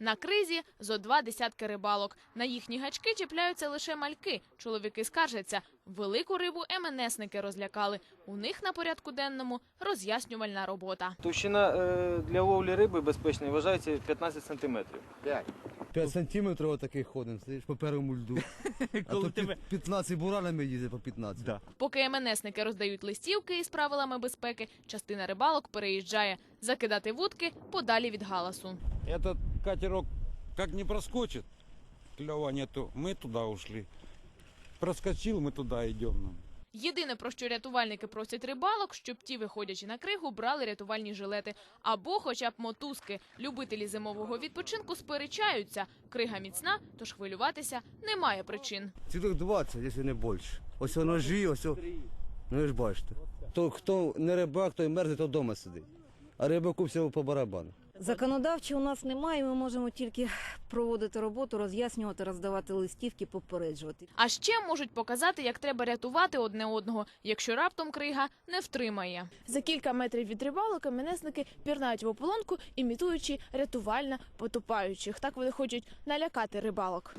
На кризі зо два десятки рибалок. На їхні гачки чіпляються лише мальки. Чоловіки скаржаться. Велику рибу МНСники розлякали. У них на порядку денному роз'яснювальна робота. Товщина е, для ловлі риби безпечної вважається 15 сантиметрів. 5 сантиметрів отакий ходимо, стоїш по первому льду. А Коли то під 15 буранами їздить по 15. Да. Поки МНСники роздають листівки із правилами безпеки, частина рибалок переїжджає закидати вудки подалі від галасу. Этот катерок как не проскочит, клева нету, мы туда ушли. Проскочил, мы туда идем. ну. Єдине, про що рятувальники просять рибалок, щоб ті, виходячи на кригу, брали рятувальні жилети або хоча б мотузки. Любителі зимового відпочинку сперечаються. Крига міцна, тож хвилюватися немає причин. Цілих 20, якщо не більше. Ось ножі, ось. Ну ви ж бачите. То, хто не рибак, той мерзне, то вдома сидить. А рибаку всього по барабану. Законодавчо у нас немає. Ми можемо тільки проводити роботу, роз'яснювати, роздавати листівки, попереджувати. А ще можуть показати, як треба рятувати одне одного, якщо раптом крига не втримає. За кілька метрів від рибалок МНСники пірнають в ополонку, імітуючи рятувально потопаючих. Так вони хочуть налякати рибалок.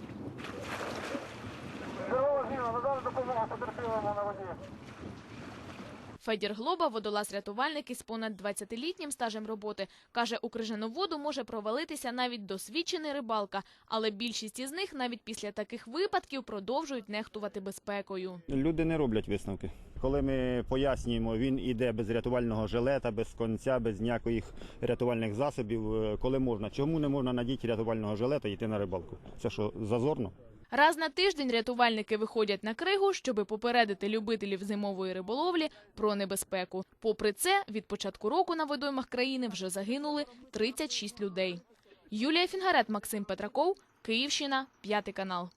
Федір Глоба, водолаз-рятувальник із понад 20-літнім стажем роботи, каже, у крижану воду може провалитися навіть досвідчений рибалка, але більшість із них навіть після таких випадків продовжують нехтувати безпекою. Люди не роблять висновки. Коли ми пояснюємо, він іде без рятувального жилета, без конця, без ніяких рятувальних засобів. е, Коли можна, чому не можна надіти рятувального жилета і йти на рибалку? Це що зазорно? Раз на тиждень рятувальники виходять на кригу, щоби попередити любителів зимової риболовлі про небезпеку. Попри це, від початку року на водоймах країни вже загинули 36 людей. Юлія Фінгарет, Максим Петраков, Київщина, п'ятий канал.